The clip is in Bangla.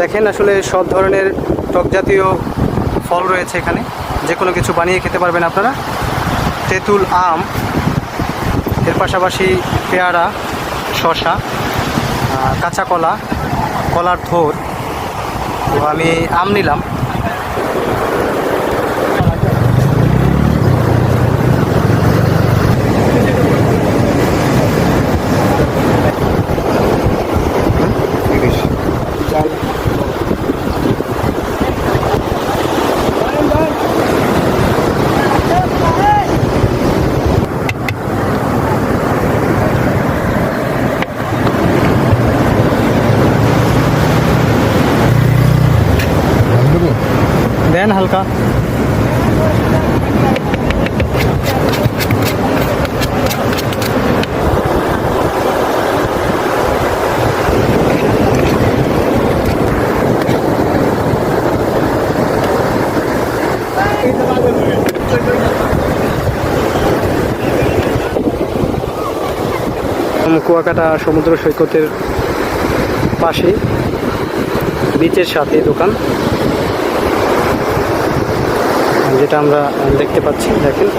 দেখেন আসলে সব ধরনের টক জাতীয় ফল রয়েছে এখানে। যে কোনো কিছু বানিয়ে খেতে পারবেন আপনারা। তেঁতুল আম, এর পাশাপাশি পেয়ারা শশা কাঁচা কলা, কলার থোর। তো আমি আম নিলাম। দেন হালকা। কুয়াকাটা সমুদ্র সৈকতের পাশে বিচের সাথে দোকান। যেটা আমরা দেখতে পাচ্ছি দেখেন।